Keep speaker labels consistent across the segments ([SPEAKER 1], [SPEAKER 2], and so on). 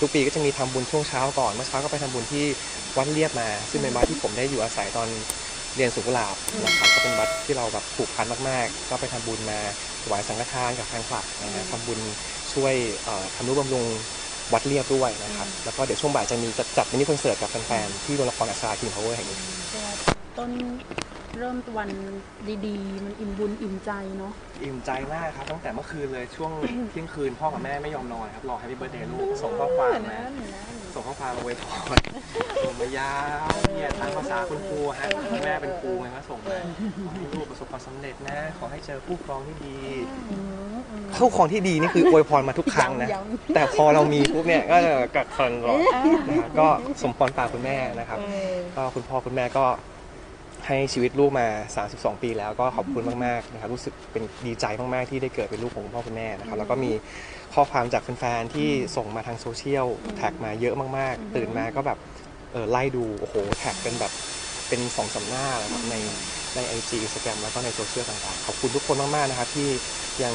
[SPEAKER 1] ทุกปีก็จะมีทำบุญช่วงเช้าก่อนเมื่อเช้าก็ไปทำบุญที่วัดเรียบมา ซึ่งเป็นวัดที่ผมได้อยู่อาศัยตอนเรียนสุขลาบนะครับก็เป็นวัดที่เราแบบผูกพันมากๆ ก็ไปทำบุญมาถวายสังฆทานกับแฟนคลับนะฮะทำบุญช่วยทำนุบำรุงวัดเรียบด้วยนะครับ แล้วก็เดี๋ยวช่วงบ่ายจะมีจัดจัดมินิคอนเสิร์ตกับแฟนๆที่โรงละครอัศราคิงพาวเวอร์แห่งนี้
[SPEAKER 2] ต้นเริ่มวันดีๆ มันอิ่มบุญอิ่มใจเนาะ
[SPEAKER 1] อิ่มใจมากครับตั้งแต่เมื่อคืนเลยช่วงเที่ยงคืนพ่อกับแม่ไม่ยอมนอนครับรอแฮปปี้เบิร์ดเดย์ลูกส่งข้อความมาส่งข้อความมาไว้พรส่งมายาวเนี่ยตามภาษาคุณครูฮะแม่เป็นครูไงก็ส่งมาขอให้ลูกประสบความสำเร็จนะ ขอให้เจอผู้ครองที่ดีผู้ครองที่ดีนี่คืออวยพรมาทุกครั้งนะ
[SPEAKER 2] ย้ำ
[SPEAKER 1] แต่พอเรามีปุ๊บเนี่ยก็จะกัดฟันรอนะครับก็สมพรปากคุณแม่นะครับ ก็คุณพ่อคุณแม่ก็ ให้ชีวิตลูกมา 32 ปี แล้วก็ขอบคุณมากๆนะครับรู้สึกเป็นดีใจมากๆที่ได้เกิดเป็นลูกของคุณพ่อคุณแม่นะครับแล้วก็มีข้อความจากแฟนๆที่ส่งมาทางโซเชียลแท็กมาเยอะมากๆ ตื่นมาก็แบบเออไล่ดูโอ้โหแท็กเป็นแบบเป็นสองสามหน้าเลยครับในในไอจีอินสตาแกรมแล้วก็ในโซเชียลต่างๆ ขอบคุณทุกคนมากๆนะครับที่ยัง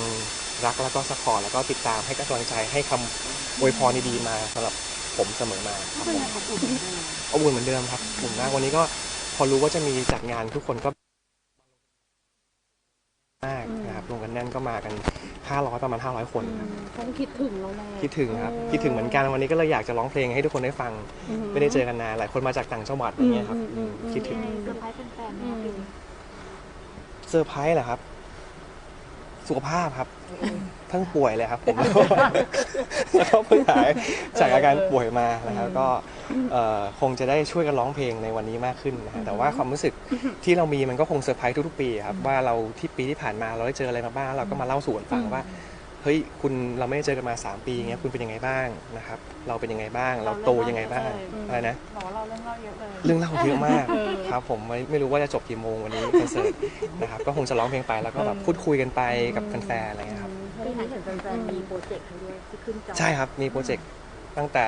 [SPEAKER 1] รักแล้วก็สปอร์ตแล้วก็ติดตามให้กำลังใจให้คำอวยพรดีๆมาสำหรับผมเสมอมาครับผมอบอุ่นเหมือนเดิมครับผมมากวันนี้ก็ พอรู้ว่าจะมีจัดงานทุกคนก็มากนะครับรวมกันแน่นก็มากัน 500 ประมาณ 500 คนครับ
[SPEAKER 2] คงคิดถึงเราแหละ
[SPEAKER 1] คิดถึงครับคิดถึงเหมือนกันวันนี้ก็เลยอยากจะร้องเพลงให้ทุกคนได้ฟัง ไม่ได้เจอกันนานหลายคนมาจากต่างจังหวัดอย่างเงี้ยครับอืมคิดถึง
[SPEAKER 3] เซอร์ไพรส์แฟนๆนะคะปีนี้
[SPEAKER 1] เซอร์ไพรส์เหรอครับ สุขภาพครับเพิ่งป่วยเลยครับผมแล้วก็เพิ่งหายจากอาการป่วยมานะครับก็เอ่อคงจะได้ช่วยกันร้องเพลงในวันนี้มากขึ้นนะฮะแต่ว่าความรู้สึกที่เรามีมันก็คงเซอร์ไพรส์ทุกๆปีครับว่าเราที่ปีที่ผ่านมาเราได้เจออะไรมาบ้างเราก็มาเล่าสู่กันฟังว่า เฮ้ยคุณเราไม่ได้เจอกันมา 3 ปีอย่างเงี้ยคุณเป็นยังไงบ้างนะครับ เราเป็นยังไงบ้าง เราโตยังไงบ้างอะไรนะ
[SPEAKER 3] บอกว่าเราเรื่องเล่าเยอะเลย
[SPEAKER 1] เรื่องเล่าเยอะมากครับผมไม่ไม่รู้ว่าจะจบกี่โมงวันนี้คอนเสิร์ตนะครับก็คงจะร้องเพลงไปแล้วก็แบบพูดคุยกันไปกับแฟนๆอะไรเงี้ยครับ
[SPEAKER 3] ปีนี้เห็นแฟนๆมีโปรเจกต์ให้ด้วยที่ขึ้นจอ
[SPEAKER 1] ใช่ครับมีโปรเจกต์ตั้งแต่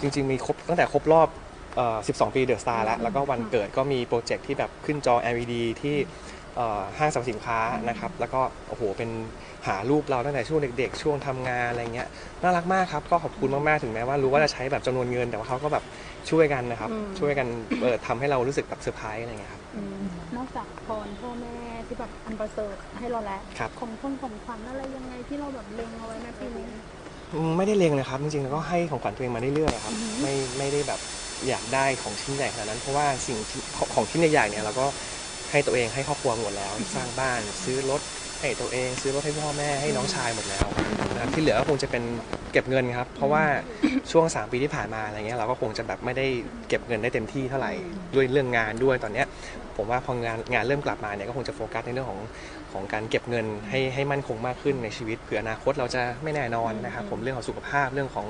[SPEAKER 1] จริง ๆ มีครบตั้งแต่ครบรอบเอ่อ12 ปีเดอะสตาร์แล้วแล้วก็วันเกิดก็มีโปรเจกต์ที่แบบขึ้นจอ LED ที่เอ่อ ห้างสรรพสินค้านะครับ แล้วก็โอ้โหเป็นหารูปเราตั้งแต่ช่วงเด็ก ๆ ช่วงทำงานอะไรเงี้ยน่ารักมากครับ ก็ขอบคุณมากๆถึงแม้ว่ารู้ว่าจะใช้แบบจำนวนเงิน แต่ว่าเขาก็แบบช่วยกันนะครับ ช่วยกันเอ่อทำให้เรารู้สึกแบบเซอร์ไพรส์อะไรเงี้ยครับ
[SPEAKER 2] อืมนอกจากพรพ่อแม่ที่แบบอันประเสริฐให้เราแล้ว
[SPEAKER 1] ครับ
[SPEAKER 2] ของคนของขวัญอะไรยังไงที่เราแบบเล็งเอาไว้ในปีนี้
[SPEAKER 1] อืมไม่ได้เลงเลยครับจริงๆแล้วก็ให้ของขวัญตัวเองมาเรื่อยๆครับไม่ไม่ได้แบบอยากได้ของชิ้นใหญ่ขนาดนั้นเพราะว่าสิ่งที่ของของชิ้นใหญ่ๆเนี่ยเราก็ ให้ตัวเองให้ครอบครัวหมดแล้ว สร้างบ้านซื้อรถให้ตัวเอง ซื้อรถให้พ่อแม่ให้น้องชายหมดแล้วนะครับที่เหลือก็คงจะเป็นเก็บเงินครับ เพราะว่าช่วง 3 ปีที่ผ่านมาอะไรเงี้ยเราก็คงจะแบบไม่ได้เก็บเงินได้เต็มที่เท่าไหร่ด้วยเรื่องงานด้วยตอนเนี้ยผมว่าพองานงานเริ่มกลับมาเนี่ยก็คงจะโฟกัสในเรื่องของของการเก็บเงินให้ให้มั่นคงมากขึ้นในชีวิตเผื่ออนาคตเราจะไม่แน่นอนนะครับผมเรื่องของสุขภาพเรื่องของ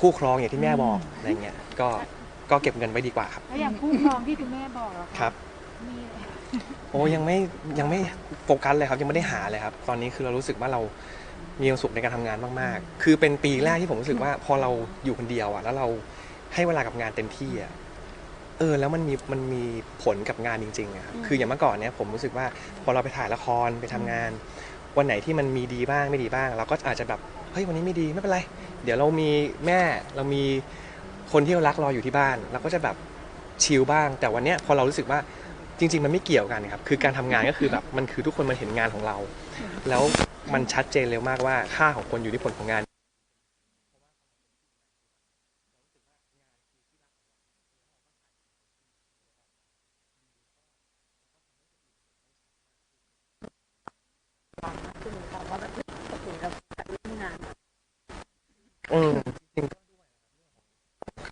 [SPEAKER 1] คู่ครองอย่างที่แม่บอกอะไรเงี้ยก็ก็เก็บเงินไว้ดีกว่าครับ
[SPEAKER 3] แล้วอย่างคู่ครองที่คุณแม่บอกเหรอะ
[SPEAKER 1] ครับ
[SPEAKER 3] มี
[SPEAKER 1] โอ้ยังไม่ยังไม่โฟกัสเลยครับยังไม่ได้หาเลยครับ ตอนนี้คือเรารู้สึกว่าเรามีความสุขในการทำงานมากๆ คือเป็นปีแรกที่ผมรู้สึกว่าพอเราอยู่คนเดียวอะ แล้วเราให้เวลากับงานเต็มที่อะเออแล้วมันมีมันมีผลกับงานจริงๆอะครับคืออย่างเมื่อก่อนเนี้ยผมรู้สึกว่าพอเราไปถ่ายละครไปทำงาน วันไหนที่มันมีดีบ้างไม่ดีบ้าง เราก็อาจจะแบบเฮ้ยวันนี้ไม่ดีไม่เป็นไร เดี๋ยวเรามีแม่เรามีคนที่เรารักรออยู่ที่บ้าน เราก็จะแบบชิลบ้าง แต่วันเนี้ยพอเรารู้สึกว่า จริง ๆ มันไม่เกี่ยวกันครับ คือการทำงานก็คือแบบมันคือทุกคนมันเห็นงานของเรา แล้วมันชัดเจนเร็วมากว่าค่าของคนอยู่ที่ผลของงาน
[SPEAKER 3] คือเหมือนกับว่าแบบเฮ้ยโอเคเราจัดเรื่องงาน
[SPEAKER 1] อืมจริงๆก็ด้วย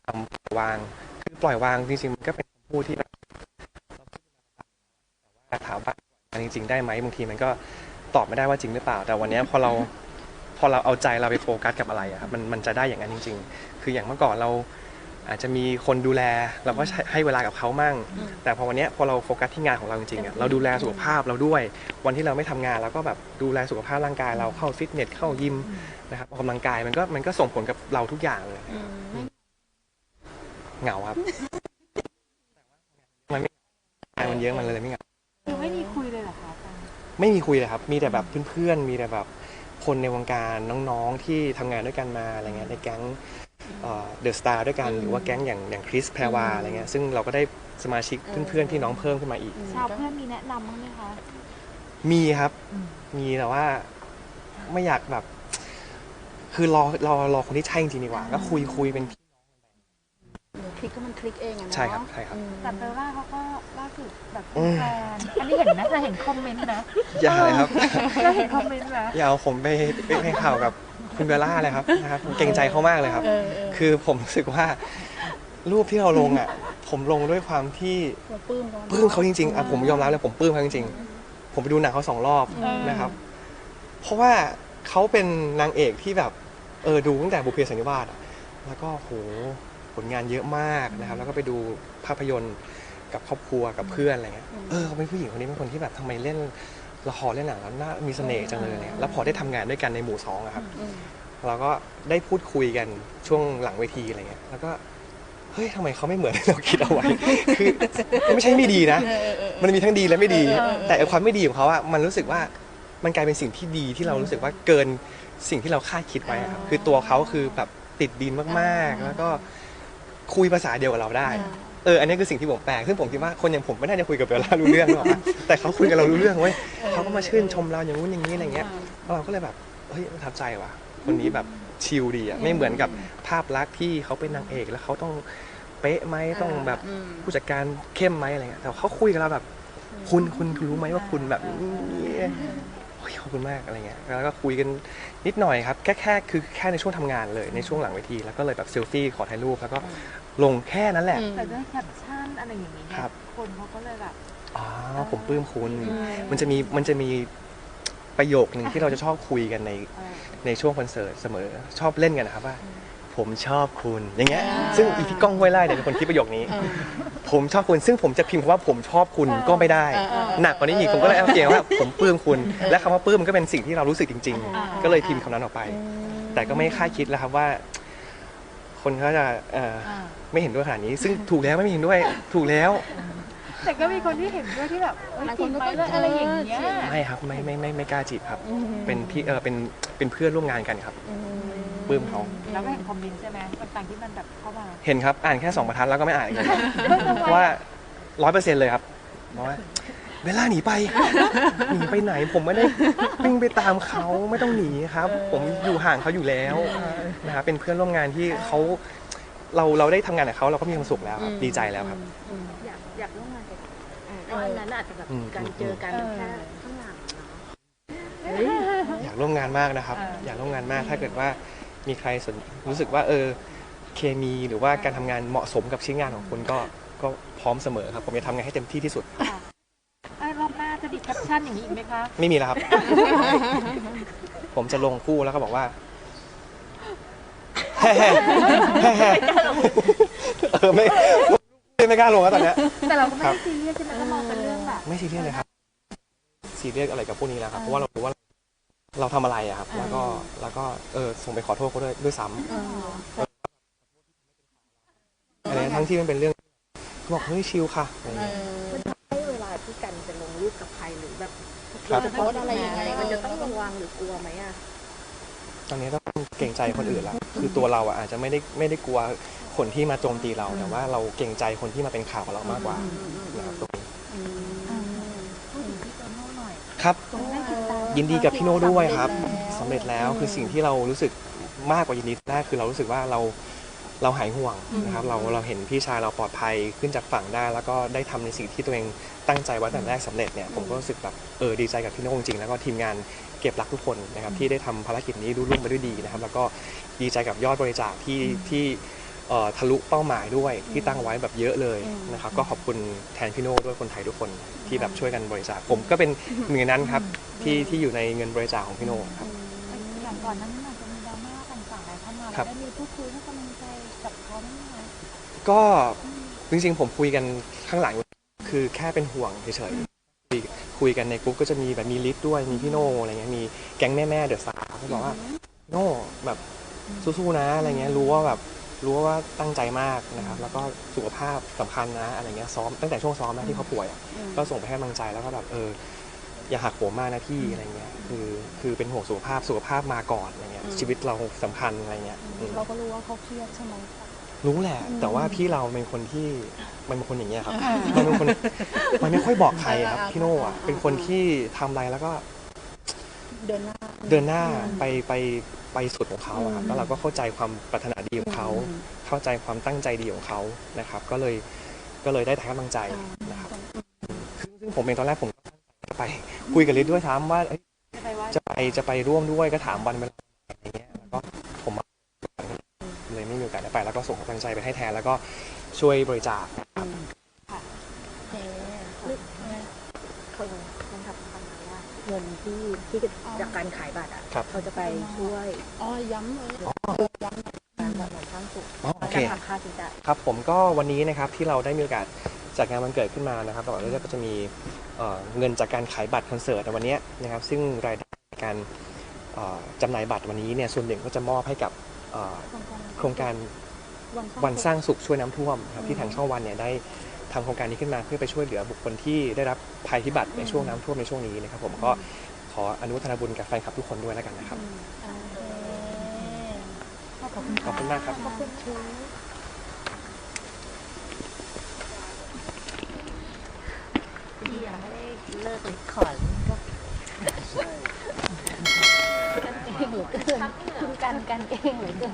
[SPEAKER 1] คำปล่อยวาง คือปล่อยวางจริงๆมันก็เป็นคำพูดที่แบบแต่ว่าถามว่ามัน จริง ๆ ได้ไหมบางทีมันก็ตอบไม่ได้ว่าจริงหรือเปล่า แต่วันเนี้ยพอเราพอเราเอาใจเราไปโฟกัสกับอะไรอะครับมันมันจะได้อย่างนั้นจริง ๆ คืออย่างเมื่อก่อนเราอาจจะมีคนดูแลเราก็ให้ให้เวลากับเขามั่ง แต่พอวันเนี้ยพอเราโฟกัสที่งานของเราจริงๆอะเราดูแลสุขภาพเราด้วย วันที่เราไม่ทำงานเราก็แบบดูแลสุขภาพร่างกายเราเข้าฟิตเนสเข้ายิมนะครับออกกำลังกายมันก็มันก็ส่งผลกับเราทุกอย่างเลยเหงาครับมันไม่งานมันเยอะมันเลยไม่เหงา ไม่มีคุยเลยครับ มีแต่แบบเพื่อนๆ มีแต่แบบคนในวงการน้องๆ ที่ทำงานด้วยกันมาอะไรเงี้ยในแก๊งเดอะสตาร์ด้วยกัน หรือว่าแก๊งอย่างอย่างคริสแพรวาอะไรเงี้ย ซึ่งเราก็ได้สมาชิกเพื่อนๆ พี่น้องเพิ่มขึ้นมาอีก
[SPEAKER 3] ชาวเพื่อนมีแนะนำบ้างไหมคะ
[SPEAKER 1] มีครับ
[SPEAKER 3] อืม
[SPEAKER 1] มีแต่ว่าไม่อยากแบบ คือรอรอรอคนที่ใช่จริงๆดีกว่า ก็คุยคุยเป็นพี่
[SPEAKER 2] ค ลิกก็มันคลิกเองอะเนาะ
[SPEAKER 1] ใช่ครับใช่ครับ
[SPEAKER 2] อืม
[SPEAKER 3] แต่เบลล่าเขาก็ล่าสุดแบบ
[SPEAKER 1] อื
[SPEAKER 3] เป็น
[SPEAKER 1] ม
[SPEAKER 3] แฟนอันนี้เห็นไหมเราเห็นคอมเมนต์นะ
[SPEAKER 1] อย่าเลยครับ
[SPEAKER 3] เราเห็นคอมเมนต์นะ
[SPEAKER 1] อย่าเอาผมไปไปให้ข่าวกับคุณเบลล่าเลยครับนะครับผมเกรงใจเขามากเลยครับ
[SPEAKER 2] เออเออ
[SPEAKER 1] คือผมรู้สึกว่ารูปที่เราลงอะ ผมลงด้วยความที่
[SPEAKER 2] เราปลื้มเขา
[SPEAKER 1] ปลื้มเขาจริงๆอะผมยอมรับเลยผมปลื้มเขาจริงๆ ผมไปดูหนังเขาสองรอบนะครับ เพราะว่าเขาเป็นนางเอกที่แบบเออดูตั้งแต่บุพเพสันนิวาสอะแล้วก็โห ผลงานเยอะมากนะครับ แล้วก็ไปดูภาพยนตร์กับครอบครัวกับเพื่อนอะไรเงี้ยเออเขาเป็นผู้หญิงคนนี้เป็นคนที่แบบทำไมเล่นละครเล่นหนังแล้วน่ามีเสน่ห์จังเลยเนี่ยแล้วพอได้ทำงานด้วยกันในหมู่สองอะครับ
[SPEAKER 2] อืม
[SPEAKER 1] เราก็ได้พูดคุยกันช่วงหลังเวทีอะไรเงี้ย แล้วก็ เฮ้ยทำไมเขาไม่เหมือนที่เราคิดเอาไว้ คือไม่ใช่ไม่ดีนะ
[SPEAKER 2] เออเออเออ
[SPEAKER 1] มันมีทั้งดีและไม่ดี
[SPEAKER 2] เออเออ
[SPEAKER 1] แต่ไอ้ความไม่ดีของเขาอะมันรู้สึกว่ามันกลายเป็นสิ่งที่ดีที่เรารู้สึกว่าเกินสิ่งที่เราคาดคิดไว้อะครับ คือตัวเขาคือแบบติดดินมากๆ แล้วก็ คุยภาษาเดียวกับเราได้เอออันนี้คือสิ่งที่ผมแปลกซึ่งผมคิดว่าคนอย่างผมไม่น่าจะคุยกับเบลล่ารู้เรื่องหรอกอะแต่เขาคุยกับเรารู้เรื่องเว้ยเขาก็มาชื่นชมเราอย่างงู้นอย่างนี้อะไรเงี้ยเราก็เลยแบบเฮ้ยประทับใจว่ะ คนนี้แบบชิลดีอะไม่เหมือนกับภาพลักษณ์ที่เขาเป็นนางเอกแล้วเขาต้องเป๊ะไหมต้องแบบ
[SPEAKER 2] อืม
[SPEAKER 1] ผู้จัดการเข้มไหมอะไรเงี้ยแต่เขาคุยกับเราแบบ คุณคุณรู้ไหมว่าคุณแบบนี้โอ้ยขอบคุณมากอะไรเงี้ยแล้วก็คุยกันนิดหน่อยครับแค่แค่คือแค่ในช่วงทำงานเลยในช่วงหลังเวทีแล้วก็เลยแบบเซลฟี่ขอถ่ายรูปแล้วก็ลงแค่นั้นแหละ
[SPEAKER 2] อืม
[SPEAKER 3] แต่ด้วยแคปชั่นอะไรอย่างนี้เนี่
[SPEAKER 1] ครั
[SPEAKER 3] ย
[SPEAKER 1] บ
[SPEAKER 3] คนเขาก็เลยแบบ
[SPEAKER 1] อ๋อผมปลื้มคุณ
[SPEAKER 2] อืม
[SPEAKER 1] มันจะมีมันจะมีประโยคหนึ่งที่เราจะชอบคุยกันใน
[SPEAKER 3] เออ
[SPEAKER 1] ในช่วงคอนเสิร์ตเสมอชอบเล่นกันนะครับว่า ผมชอบคุณอย่างเงี้ย
[SPEAKER 2] อ่า
[SPEAKER 1] ซึ่งอีพี่ก้องห้วยไล่เนี่ยเป็นคนคิดประโยคนี้
[SPEAKER 2] เออ
[SPEAKER 1] ผมชอบคุณ ซึ่งผมจะพิมพ์คำว่าผมชอบคุณก็ไม่ได้
[SPEAKER 2] เออเออเออ
[SPEAKER 1] หนักกว่านี้อีกผมก็เลยเอาเขียนว่าผมปลื้มคุณ และคำว่าปลื้มมันก็เป็นสิ่งที่เรารู้สึกจริง
[SPEAKER 2] อ่า
[SPEAKER 1] ๆก็เลยพิมพ์คำนั้นออกไป แต่ก็ไม่คาดคิดแล้วครับว่า คนเขาจะเอ่อ
[SPEAKER 3] อ่า
[SPEAKER 1] ไม่เห็นด้วยขนาดนี้ ซึ่งถูกแล้วไม่เห็นด้วยถูกแล้ว
[SPEAKER 3] แต่ก็มีคนที่เห็นด้วยที่แบบเอ้ย
[SPEAKER 2] หลาย
[SPEAKER 3] จ
[SPEAKER 2] ค
[SPEAKER 3] ริ
[SPEAKER 2] น
[SPEAKER 3] ง
[SPEAKER 2] ก็
[SPEAKER 3] ไหมเรื่องอะไรอย่างเงี้ย
[SPEAKER 2] เออจริง
[SPEAKER 1] ไม่ครับไม่ไม่ไม่ไม่กล้าจีบครับ
[SPEAKER 2] อืม
[SPEAKER 1] เป็นพี่เออเป็นเป็นเพื่อนร่วมงานกันครับ
[SPEAKER 2] อืม
[SPEAKER 1] ปลื้มเขา
[SPEAKER 3] แล้วก็เห็นคอมเมนต์ใช่ไหมต่างๆที่มันแบบเข้ามา
[SPEAKER 1] เห็นครับ อ่านแค่สองบรรทัดแล้วก็ไม่อ่านอีกเลยเพราะว่าร้อยเปอร์เซ็นต์เลยครับบอกว่าเวลาหนีไป หนีไปไหนผมไม่ได้วิ่งไปตามเขาไม่ต้องหนีครับ ผมอยู่ห่างเขาอยู่แล้วนะครับเป็นเพื่อนร่วมงานที่เขาเราเราได้ทำงานกับเขาเราก็มีความสุขแล้วครับ ดีใจแล้วครับ
[SPEAKER 2] อืม
[SPEAKER 4] อยากอยากร่วมงานกับเพราะอันนั้นอาจจะแบบ
[SPEAKER 1] อืม
[SPEAKER 4] การเจอกัน
[SPEAKER 3] เออ
[SPEAKER 4] แค่ข้างหลังเนาะ
[SPEAKER 1] อยากร่วมงานมากนะครับ
[SPEAKER 3] อ่า
[SPEAKER 1] อยากร่วมงานมากถ้าเกิดว่า มีใครสนรู้สึกว่าเออเคมีหรือว่าการทำงานเหมาะสมกับชิ้นงานของคุณก็ก็พร้อมเสมอครับ ผมจะทำงานให้เต็มที่ที่สุด
[SPEAKER 3] เอ้ยรอบหน้าจะมีแคปชั่นอย่างนี้อีกไหมคะ
[SPEAKER 1] ไม่มีแล้วครับ ผมจะลงคู่แล้วก็บอกว่าเออไม่ไม่กล้าลงแล้วตอนเนี้ย
[SPEAKER 3] แต่เราก็ไม่
[SPEAKER 1] ครั
[SPEAKER 3] ได้
[SPEAKER 1] บ
[SPEAKER 3] ซีเรียสใช่ไหมก็มองเป็นเรื่องแบบ
[SPEAKER 1] ไม่ซีเรียสเลยครับซีเรียสอะไรกับพวกนี้แล้วครับเพราะว่าเรารู้ว่าเรา ทำอะไรอะครับ แล้วก็แล้วก็เออส่งไปขอโทษเขาด้วยด้วยซ้ำ
[SPEAKER 2] เออ
[SPEAKER 1] อะไรทั้งที่มันเป็นเรื่องเขาบอกเฮ้ยชิลค่ะอะไร
[SPEAKER 2] เอ
[SPEAKER 1] เงี้ย
[SPEAKER 2] อ
[SPEAKER 4] ให้เวลาที่กันจะลงรูปกับใครหรือแบบ
[SPEAKER 1] ครับ
[SPEAKER 4] จะโพสต์อะไรยังไง มันจะต้องระวังหรือกลัวไหมอะ
[SPEAKER 1] ตอนนี้ต้องเกรงใจคนอื่นละคือตัวเราอะอาจจะไม่ได้ไม่ได้กลัวคนที่มาโจมตีเรา แต่ว่าเราเกรงใจคนที่มาเป็นข่าวกับเรามากกว่านะครับตรงนี้
[SPEAKER 2] อืม
[SPEAKER 3] พูดถึงพี่โตโน่หน่อย
[SPEAKER 1] ครับ
[SPEAKER 3] ตรงนี้ติดตาม
[SPEAKER 1] ยินดีกับพี่โน่ด้วยครับ
[SPEAKER 2] สำ
[SPEAKER 1] สำ
[SPEAKER 2] เร็
[SPEAKER 1] เร็
[SPEAKER 2] จ
[SPEAKER 1] จ
[SPEAKER 2] แล้
[SPEAKER 1] แล้ววคือสิ่งที่เรารู้สึกมากกว่ายินดีแรกคือเรารู้สึกว่าเราเราหายห่วงนะครับเราเราเห็นพี่ชายเราปลอดภัยขึ้นจากฝั่งได้ แล้วก็ได้ทำในสิ่งที่ตัวเองตั้งใจไว้ตั้งแต่แรกสำเร็จเนี่ยผมก็รู้สึกแบบเออดีใจกับพี่โน่จริงๆแล้วก็ทีมงานเก็บรักทุกคนนะครับที่ได้ทำภารกิจนี้รุ่ร่วงไปด้วยดีนะครับ แล้วก็ดีใจกับยอดบริจาคที่ที่เอ่อ ทะลุเป้าหมายด้วยที่ตั้งไว้แบบเยอะเลยนะครับก็ขอบคุณแทนพี่โน่ด้วยคนไทยทุกคนที่แบบช่วยกันบริจาคผมก็เป็นหนึ่งในนั้นครับที่ที่อยู่ในเงินบริจาคของพี่โน่ครับ
[SPEAKER 3] อย่างก่อนหนั้นอาจจะมีดราม่าต่างๆอะไรเข้ามา
[SPEAKER 1] ครั
[SPEAKER 3] แล้ว
[SPEAKER 1] บ
[SPEAKER 3] ได้มีพูดคุยให้กำลังใจกับเขาไหมคะ
[SPEAKER 1] ก็จริงๆผมคุยกันข้างหลังคือแค่เป็นห่วงเฉยๆคุยคุยกันในกลุ่มก็จะมีแบบมีลิฟด้วยมีพี่โน่อะไรเงี้ยมีแก๊งแม่ๆเดอะสตาร์เขาบอกว่าโน่แบบสู้ๆนะอะไรเงี้ยรู้ว่าแบบ รู้ว่าตั้งใจมากนะครับ แล้วก็สุขภาพสำคัญนะอะไรเงี้ยซ้อมตั้งแต่ช่วงซ้อมนะที่เขาป่วยอะก็ส่งไปให้กำลังใจแล้วก็แบบเอออย่าหักโหมมากนะพี่อะไรเงี้ยคือคือเป็นห่วงสุขภาพสุขภาพมาก่อนอะไรเงี้ยชีวิตเราสำคัญอะไรเงี้ยอืม
[SPEAKER 2] เราก็รู้ว่าเขาเครียดใช่ไหม
[SPEAKER 1] รู้แหละ แต่ว่าพี่เราเป็นคนที่มันเป็นคนอย่างเงี้ยครับ มันเป็นคนมันไม่ค่อยบอกใครอะครับพี่โน่อะเป็นคนที่ทำอะไรแล้วก็
[SPEAKER 2] เดินหน้า
[SPEAKER 1] เดินหน้าไปไป ไปสุดของเขาอะครับแล้วเราก็เข้าใจความปรารถนาดีของเขา เข้าใจความตั้งใจดีของเขานะครับ ก็เลยก็เลยได้แต่กำลังใจนะครับซึ่งซึ่งผมเองตอนแรกผมก็ตั้งใจจะไปคุยกับลิศด้วยถามว่าเอ้ยจะไปจะไปร่วมด้วยก็ถามวันเวลาอะไรเงี้ยแล้วก็ผมเลยไม่มีโอกาสได้ไป แล้วก็ส่งกำลังใจไปให้แทนแล้วก็ช่วยบริจาค
[SPEAKER 4] คนคนขับฟังมาว่า
[SPEAKER 2] เงิน ที่
[SPEAKER 4] ที่จากการขายบัตรอะ
[SPEAKER 1] ครับ
[SPEAKER 4] เขาจะไปช่วย
[SPEAKER 2] อ๋อย้ำเลย
[SPEAKER 4] การแบบเหมือนสร้างสุข
[SPEAKER 1] อ๋อโอเค
[SPEAKER 4] การหักค่าใช้จ่าย
[SPEAKER 1] ครับผมก็วันนี้นะครับที่เราได้มีโอกาสจัดงานวันเกิดขึ้นมานะครับเราก็จะมีเอ่อเงินจากการขายบัตรคอนเสิร์ตในวันนี้นะครับ ซึ่งรายได้ในการเอ่อจำหน่ายบัตรวันนี้เนี่ยส่วนหนึ่งก็จะมอบให้กับเอ่อโครงการวันสร้างสุขช่วยน้ำท่วมครับที่ทางช่องวันเนี่ยได้ทำโครงการนี้ขึ้นมาเพื่อไปช่วยเหลือบุคคลที่ได้รับภัยพิบัติในช่วงน้ำท่วมในช่วงนี้นะครับผมก็ ขออนุโมทนาบุญกับแฟนคลับทุกคนด้วยแล้วกันนะครับ
[SPEAKER 3] ขอบคุณ
[SPEAKER 1] ขอบคุณมากครับ
[SPEAKER 4] ที่ยังไม่ได้เลิกเลยขอน
[SPEAKER 3] คุณกันกันเองเหรือเกิน